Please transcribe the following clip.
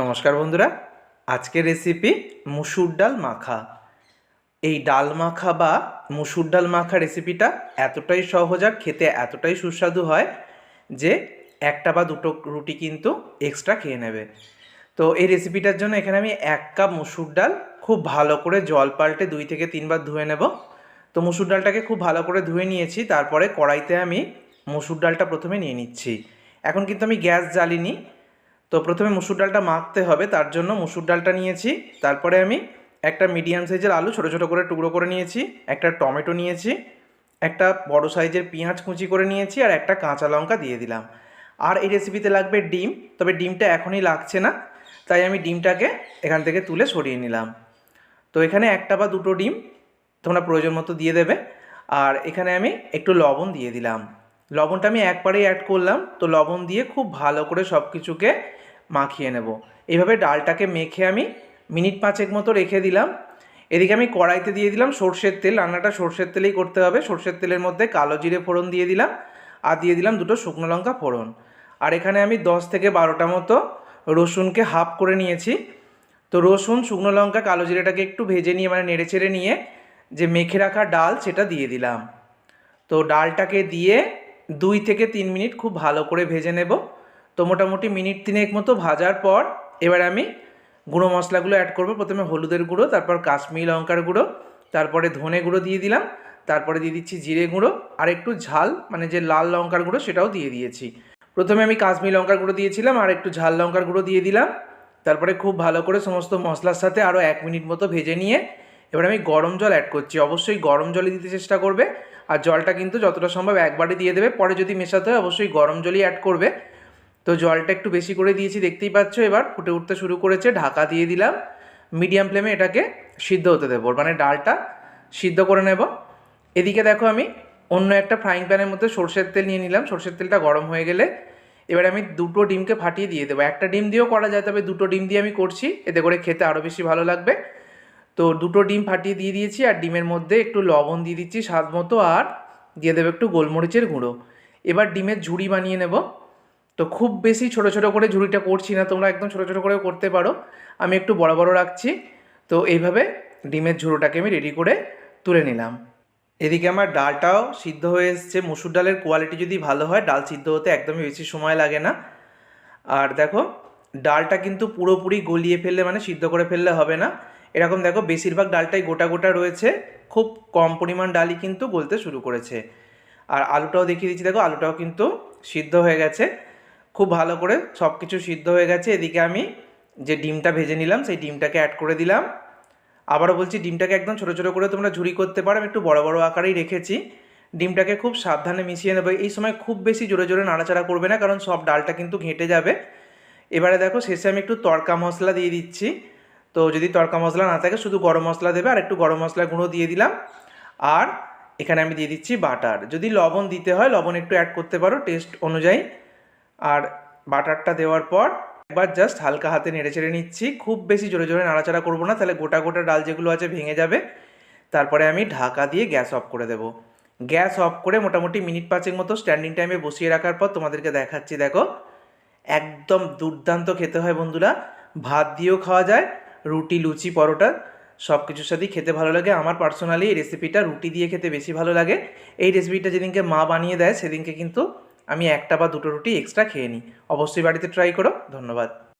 নমস্কার বন্ধুরা, আজকের রেসিপি মুসুর ডাল মাখা। এই ডাল মাখা বা মুসুর ডাল মাখা রেসিপিটা এতটাই সহজ আর খেতে এতটাই সুস্বাদু হয় যে একটা বা দুটো রুটি কিন্তু এক্সট্রা খেয়ে নেবে। তো এই রেসিপিটার জন্য এখানে আমি এক কাপ মুসুর ডাল খুব ভালো করে জল পাল্টে দুই থেকে তিনবার ধুয়ে নেব। তো মুসুর ডালটাকে খুব ভালো করে ধুয়ে নিয়েছি, তারপরে কড়াইতে আমি মুসুর ডালটা প্রথমে নিয়ে নিচ্ছি। এখন কিন্তু আমি গ্যাস জ্বালিনি তো প্রথমে মুসুর ডালটা মাখতে হবে, তার জন্য মুসুর ডালটা নিয়েছি। তারপরে আমি একটা মিডিয়াম সাইজের আলু, ছোটো ছোটো করে টুকরো করে নিয়েছি, একটা টমেটো নিয়েছি, একটা বড় সাইজের পেঁয়াজ কুচি করে নিয়েছি আর একটা কাঁচা লঙ্কা দিয়ে দিলাম। আর এই রেসিপিতে লাগবে ডিম, তবে ডিমটা এখনই লাগছে না, তাই আমি ডিমটাকে এখান থেকে তুলে সরিয়ে নিলাম। তো এখানে একটা বা দুটো ডিম তোমরা প্রয়োজন মতো দিয়ে দেবে। আর এখানে আমি একটু লবণ দিয়ে দিলাম। লবণটা আমি একবারেই অ্যাড করলাম, তো লবণ দিয়ে খুব ভালো করে সব কিছুকে মাখিয়ে নেব। এইভাবে ডালটাকে মেখে আমি মিনিট পাঁচেক মতো রেখে দিলাম। এদিকে আমি কড়াইতে দিয়ে দিলাম সর্ষের তেল, রান্নাটা সর্ষের তেলেই করতে হবে। সর্ষের তেলের মধ্যে কালো জিরে ফোড়ন দিয়ে দিলাম আর দিয়ে দিলাম দুটো শুকনো লঙ্কা ফোড়ন। আর এখানে আমি দশ থেকে বারোটা মতো রসুনকে হাফ করে নিয়েছি। তো রসুন, শুকনো লঙ্কা, কালো জিরেটাকে একটু ভেজে নিয়ে মানে নেড়ে চেড়ে নিয়ে যে মেখে রাখা ডাল সেটা দিয়ে দিলাম। তো ডালটাকে দিয়ে দুই থেকে তিন মিনিট খুব ভালো করে ভেজে নেব। তো মোটামুটি মিনিট তিনেক মতো ভাজার পর এবার আমি গুঁড়ো মশলাগুলো অ্যাড করব। প্রথমে হলুদের গুঁড়ো, তারপর কাশ্মীরি লঙ্কার গুঁড়ো, তারপরে ধনে গুঁড়ো দিয়ে দিলাম, তারপরে দিয়ে দিচ্ছি জিরে গুঁড়ো, আর একটু ঝাল মানে যে লাল লঙ্কার গুঁড়ো সেটাও দিয়ে দিয়েছি। প্রথমে আমি কাশ্মীরি লঙ্কার গুঁড়ো দিয়েছিলাম, আর একটু ঝাল লঙ্কার গুঁড়ো দিয়ে দিলাম। তারপরে খুব ভালো করে সমস্ত মশলার সাথে আরও এক মিনিট মতো ভেজে নিয়ে এবার আমি গরম জল অ্যাড করছি। অবশ্যই গরম জলই দিতে চেষ্টা করবে, আর জলটা কিন্তু যতটা সম্ভব একবারে দিয়ে দেবে। পরে যদি মেশাতে হয়, অবশ্যই গরম জলই অ্যাড করবে। তো জলটা একটু বেশি করে দিয়েছি, দেখতেই পাচ্ছ এবার। ফুটে উঠতে শুরু করেছে, ঢাকা দিয়ে দিলাম। মিডিয়াম ফ্লেমে এটাকে সিদ্ধ হতে দেবো মানে ডালটা সিদ্ধ করে নেব। এদিকে দেখো আমি অন্য একটা ফ্রাইং প্যানের মধ্যে সর্ষের তেল নিয়ে নিলাম। সর্ষের তেলটা গরম হয়ে গেলে এবার আমি দুটো ডিমকে ফাটিয়ে দিয়ে দেবো। একটা ডিম দিয়েও করা যায়, তবে দুটো ডিম দিয়ে আমি করছি। এতে করে খেতে আরও বেশি ভালো লাগবে। তো দুটো ডিম ফাটিয়ে দিয়ে দিয়েছি, আর ডিমের মধ্যে একটু লবণ দিয়ে দিচ্ছি স্বাদ মতো, আর দিয়ে দেবো একটু গোলমরিচের গুঁড়ো। এবার ডিমের ঝুড়ি বানিয়ে নেব। তো খুব বেশি ছোট ছোট করে ঝুড়িটা করছি না, তোমরা একদম ছোট ছোট করেও করতে পারো। আমি একটু বড় বড় রাখছি, তো এইভাবে ডিমের ঝুড়োটাকে আমি রেডি করে তুলে নিলাম। এদিকে আমার ডালটাও সিদ্ধ হয়ে এসছে। মুসুর ডালের কোয়ালিটি যদি ভালো হয়, ডাল সিদ্ধ হতে একদমই বেশি সময় লাগে না। আর দেখো, ডালটা কিন্তু পুরোপুরি গলিয়ে ফেললে মানে সিদ্ধ করে ফেললে হবে না। এরকম দেখো, বেশিরভাগ ডালটাই গোটা গোটা রয়েছে। খুব কম পরিমাণ ডালই কিন্তু গলতে শুরু করেছে। আর আলুটাও দেখিয়ে দিচ্ছি, দেখো, আলুটাও কিন্তু সিদ্ধ হয়ে গেছে। খুব ভালো করে সব কিছু সিদ্ধ হয়ে গেছে। এদিকে আমি যে ডিমটা ভেজে নিলাম, সেই ডিমটাকে অ্যাড করে দিলাম। আবারও বলছি, ডিমটাকে একদম ছোটো ছোটো করে তোমরা ঝুরি করতে পারো। আমি একটু বড় বড় আকারেই রেখেছি। ডিমটাকে খুব সাবধানে মিশিয়ে নেবে। এই সময় খুব বেশি জোরে জোরে নাড়াচাড়া করবে না, কারণ সব ডালটা কিন্তু ঘেঁটে যাবে। এবারে দেখো, শেষে আমি একটু তড়কা মশলা দিয়ে দিচ্ছি। তো যদি তড়কা মশলা না থাকে, শুধু গরম মশলা দেবে আর একটু গরম মশলা গুঁড়ো দিয়ে দিলাম। আর এখানে আমি দিয়ে দিচ্ছি বাটার। যদি লবণ দিতে হয়, লবণ একটু অ্যাড করতে পারো টেস্ট অনুযায়ী। আর বাটারটা দেওয়ার পর একবার জাস্ট হালকা হাতে নেড়ে চেড়ে নিচ্ছি। খুব বেশি জোরে জোরে নাড়াচাড়া করব না, তাহলে গোটা গোটা ডাল যেগুলো আছে ভেঙে যাবে। তারপরে আমি ঢাকা দিয়ে গ্যাস অফ করে দেবো। গ্যাস অফ করে মোটামুটি মিনিট পাঁচের মতো স্ট্যান্ডিং টাইমে বসিয়ে রাখার পর তোমাদেরকে দেখাচ্ছি, দেখো। একদম দুর্দান্ত খেতে হয় বন্ধুরা। ভাত দিয়েও খাওয়া যায়, রুটি, লুচি, পরোটা সব কিছুর সাথেই খেতে ভালো লাগে। আমার পার্সোনালি এই রেসিপিটা রুটি দিয়ে খেতে বেশি ভালো লাগে। এই রেসিপিটা যেদিনকে মা বানিয়ে দেয়, সেদিনকে কিন্তু আমি একটা বা দুটো রুটি এক্সট্রা খেয়ে নিই। অবশ্যই বাড়িতে ট্রাই করো। ধন্যবাদ।